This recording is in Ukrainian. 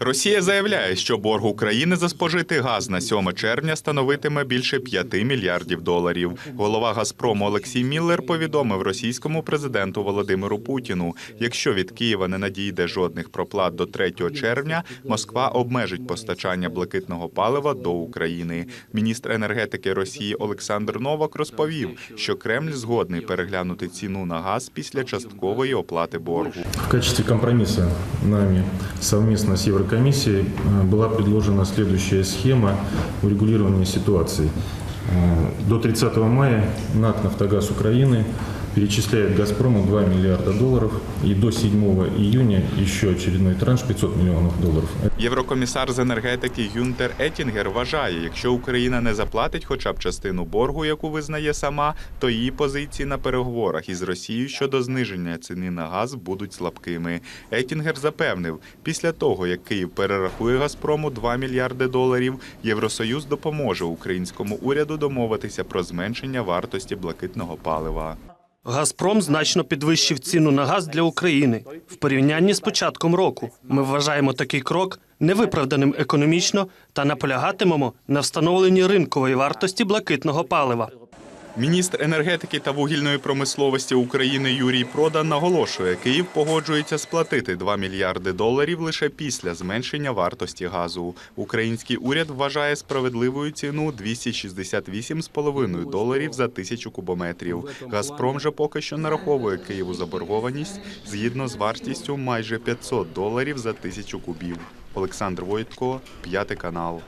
Росія заявляє, що борг України за спожитий газ на 7 червня становитиме більше 5 мільярдів доларів. Голова Газпрому Олексій Міллер повідомив російському президенту Володимиру Путіну, якщо від Києва не надійде жодних проплат до 3 червня, Москва обмежить постачання блакитного палива до України. Міністр енергетики Росії Олександр Новак розповів, що Кремль згодний переглянути ціну на газ після часткової оплати боргу. В качестве компромисса нами совместно с Еврокомиссией э, была предложена следующая схема урегулирования ситуации. Э, До 30 мая НАК «Нафтогаз Украины» перечисляет «Газпрому» 2 миллиарда долларов и до 7 июня еще очередной транш 500 миллионов долларов. Єврокомісар з енергетики Юнтер Етінгер вважає, якщо Україна не заплатить хоча б частину боргу, яку визнає сама, то її позиції на переговорах із Росією щодо зниження ціни на газ будуть слабкими. Етінгер запевнив, після того як Київ перерахує Газпрому 2 мільярди доларів, Євросоюз допоможе українському уряду домовитися про зменшення вартості блакитного палива. Газпром значно підвищив ціну на газ для України в порівнянні з початком року. Ми вважаємо такий крок невиправданим економічно та наполягатимемо на встановленні ринкової вартості блакитного палива. Міністр енергетики та вугільної промисловості України Юрій Продан наголошує, Київ погоджується сплатити 2 мільярди доларів лише після зменшення вартості газу. Український уряд вважає справедливою ціну 268,5 доларів за тисячу кубометрів. Газпром же поки що нараховує Києву заборгованість згідно з вартістю майже 500 доларів за тисячу кубів. Олександр Войтко, п'ятий канал.